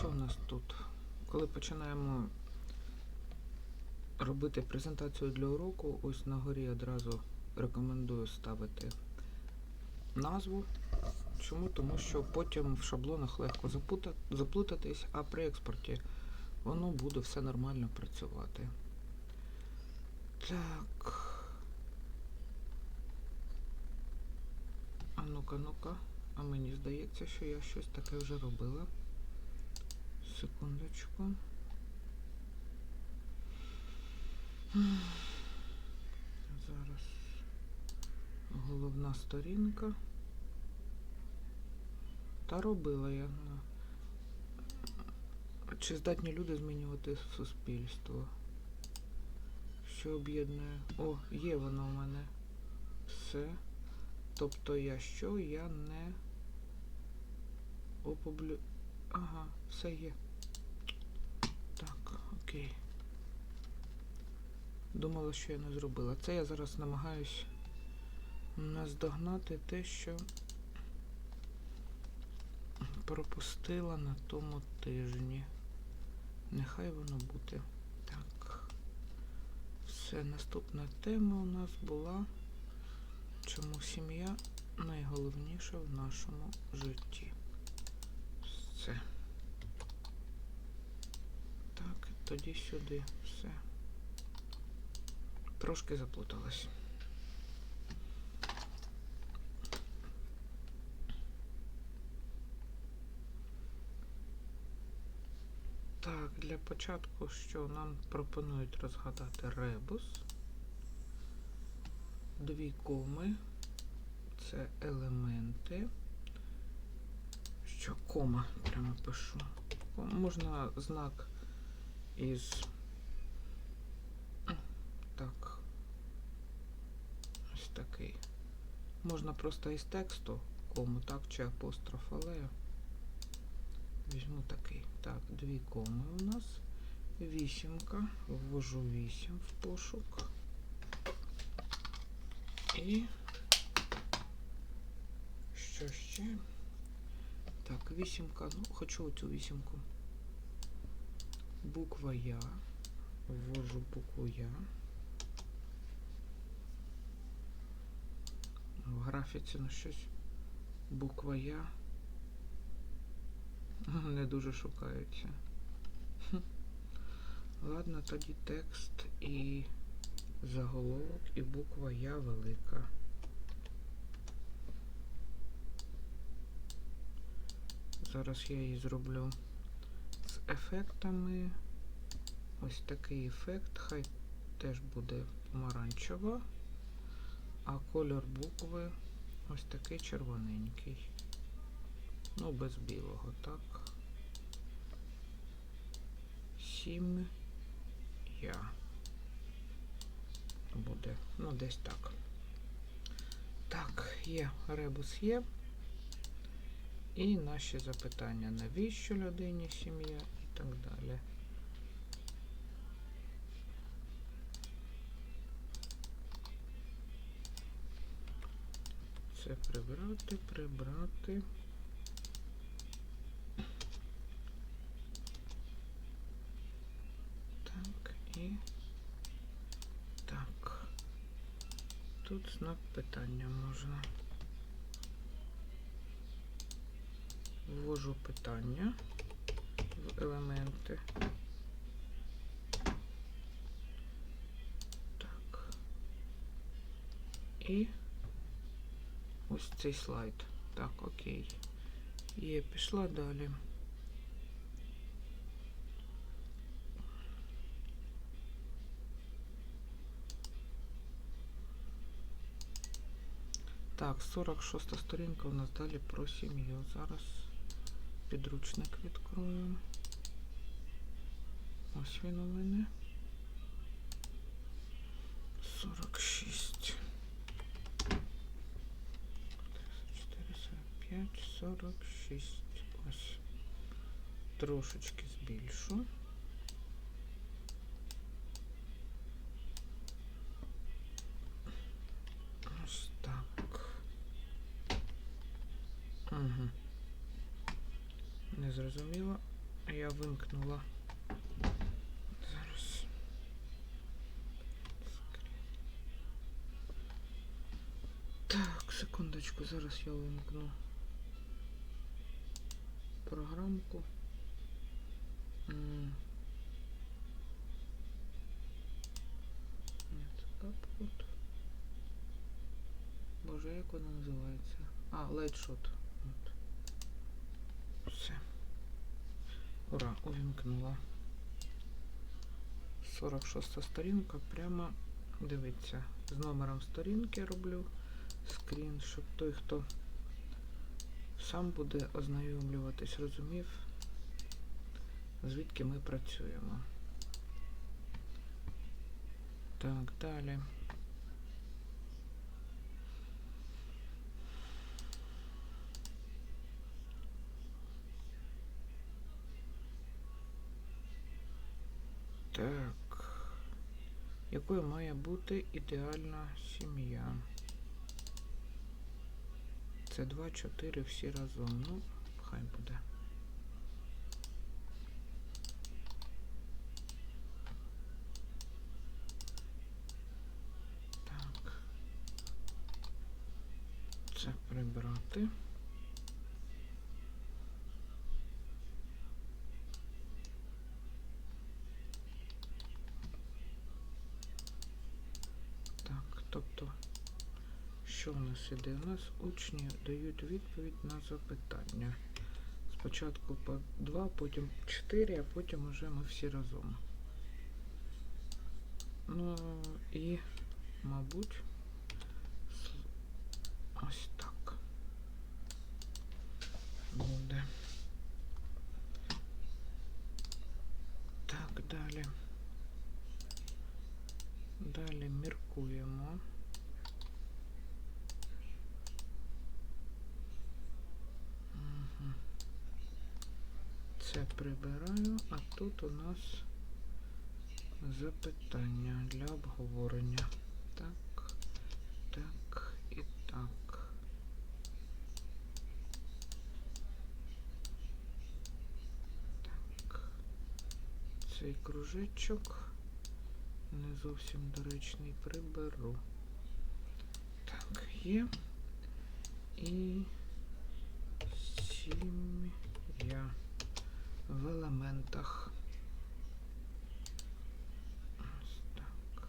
що у нас тут? Коли починаємо робити презентацію для уроку, ось на горі одразу рекомендую ставити назву. Чому? Тому що потім в шаблонах легко заплутатись, а при експорті воно буде все нормально працювати. Так. А ну-ка, ну-ка. А мені здається, що я щось таке вже робила. Секундочку. Зараз головна сторінка. Та робила я. Чи здатні люди змінювати суспільство? Що об'єднує? О, є воно у мене. Все. Тобто я що? Я не опублю... Ага, все є. Так, окей. Думала, що я не зробила. Це я зараз намагаюсь наздогнати те, що пропустила на тому тижні. Нехай воно буде. Так. Все, наступна тема у нас була. Чому сім'я найголовніша в нашому житті? Все. Так, тоді сюди. Все. Трошки заплуталась. Так, для початку, що нам пропонують розгадати ребус. Дві коми. Це елементи. Що кома прямо пишу. Можна знак із. Так. Ось такий. Можна просто із тексту кому, так, чи апостроф, але візьму такий. Так, дві коми у нас. Вісімка. Ввожу вісім в пошук. І що ще? Так, вісімка. Ну, хочу оцю вісімку. Буква Я. Ввожу букву Я. В графіці ну щось. Буква Я. Не дуже шукається. Ладно, тоді текст і заголовок, і буква Я велика. Зараз я її зроблю ефектами. Ось такий ефект. Хай теж буде помаранчева, а кольор букви ось такий червоненький. Ну, без білого, так. Сім я буде. Ну, десь так. Так, є, ребус є. І наші запитання, навіщо людині сім'я так далі. Це прибрати, прибрати. Так, і так. Тут знак питання можна. Ввожу питання елементи. Так. І ось цей слайд. Так, окей. Є, пішла далі. Так, 46 сторінка у нас далі про сім'ю. Зараз підручник відкрою. Ось він у мене. 46. 34, 45, 46. Ось. Трошечки збільшу. Ось так. Угу. Не зрозуміло. я вимкнула. Зараз. Так, секундочку, зараз я вимкну програмку. Боже, як вона називається? А, лайтшот. От. Все. Ура, увімкнула. 46 сторінка. Прямо дивіться. З номером сторінки роблю скрін, щоб той, хто сам буде ознайомлюватись, розумів, звідки ми працюємо. Так, далі. Так. Якою має бути ідеальна сім'я? Це 2-4 всі разом. Ну, хай буде. Так. Це прибрати. Так, тобто, що іде? У нас учні дають відповідь на запитання. Спочатку по два, потім чотири, а потім уже ми всі разом. Ну і, мабуть, с- ось так. Буде. Так, далі. Далі міркуємо. Мгм. Це прибираю, а тут у нас запитання для обговорення. Так, так і так. Так. Цей кружечок не зовсім доречний приберу. Так, є. І сім'я в елементах. Ось так.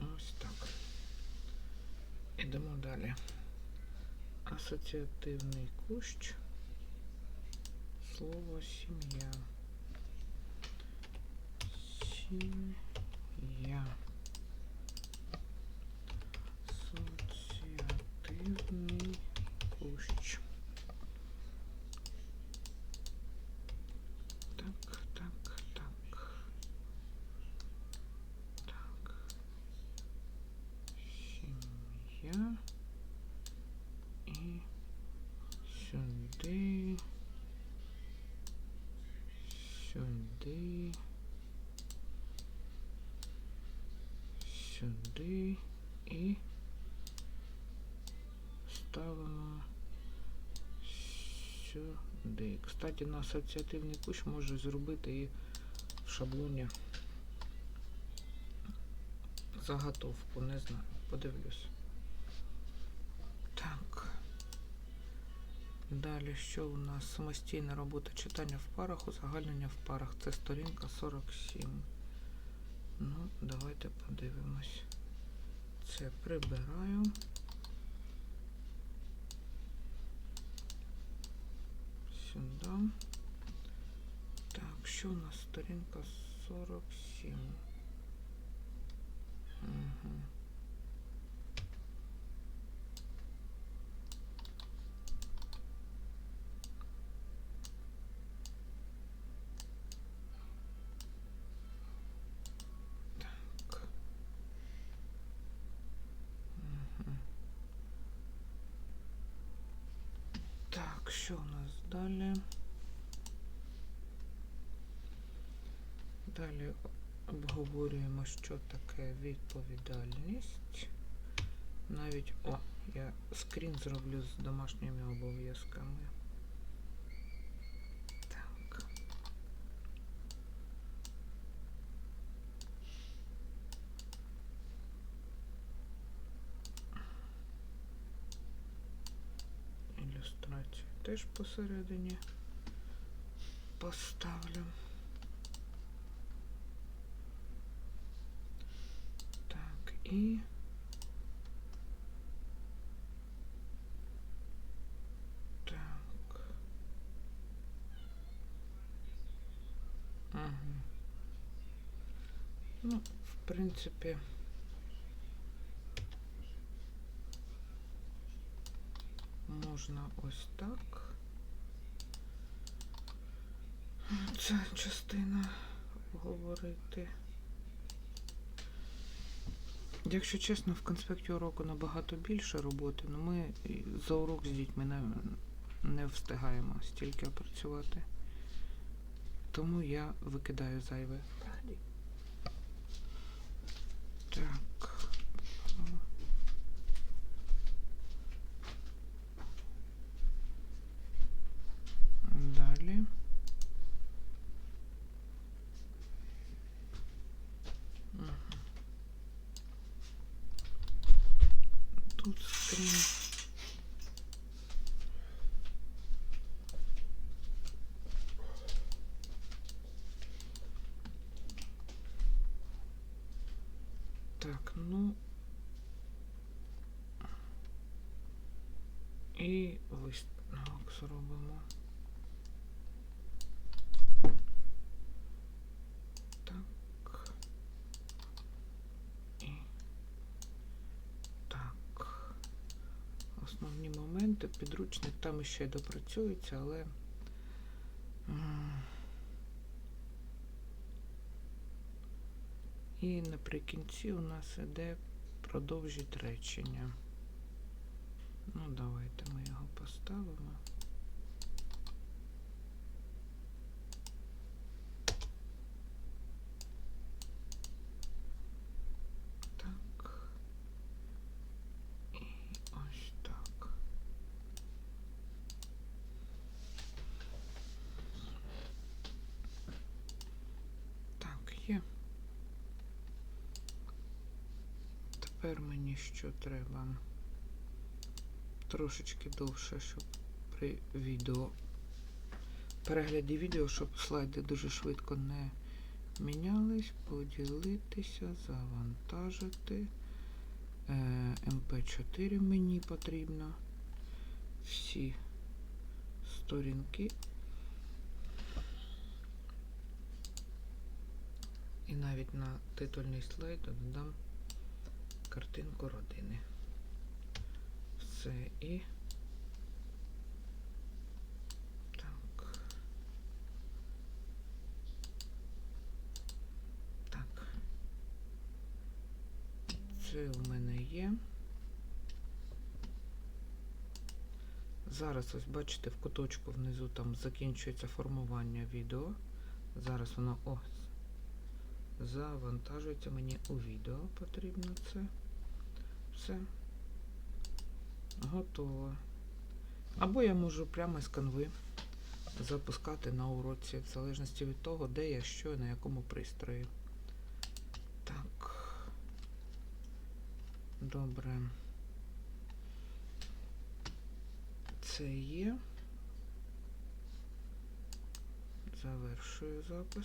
Ось так. Ідемо далі. Асоціативний кущ. Слово сім'я. Сім'я. Асоціативний кущ. Так, так, так. Так. Сім'я. І сюди. Сюди. Сюди і ставимо сюди. Кстати, на асоціативний кущ можу зробити і в шаблоні заготовку, не знаю, подивлюсь. Так. Далі, що у нас? Самостійна робота читання в парах, узагальнення в парах. Це сторінка 47. Ну, давайте подивимось. Це прибираю. Сюди. Так, що у нас сторінка 47? Угу. Так, що у нас далі? Далі обговорюємо, що таке відповідальність. Навіть, о, Я скрін зроблю з домашніми обов'язками. теж посередині поставлю. Так, і так. Ага. Ну, в принципі. Можна ось так. Ця частина говорити. Якщо чесно, в конспекті уроку набагато більше роботи, але ми за урок з дітьми не, не встигаємо стільки опрацювати. Тому я викидаю зайве. Так. Далі. Мгм. Тут скрін. Так, ну. І висновок зробимо. Так. І так. Основні моменти. Підручник там ще допрацюється, але. І наприкінці у нас іде продовжить речення. Ну, давайте ми його поставимо. Так. І ось так. Так, є. Тепер мені що треба? Трошечки довше, щоб при відео перегляді відео, щоб слайди дуже швидко не мінялись, поділитися, завантажити. Е, МП4 мені потрібно. Всі сторінки. І навіть на титульний слайд додам картинку родини. Все і так. Так. Це у мене є. Зараз ось бачите, в куточку внизу там закінчується формування відео. Зараз воно ось завантажується мені у відео. Потрібно це. Все. Готово. Або я можу прямо з канви запускати на уроці, в залежності від того, де я що і на якому пристрої. Так. Добре. Це є. Завершую запис.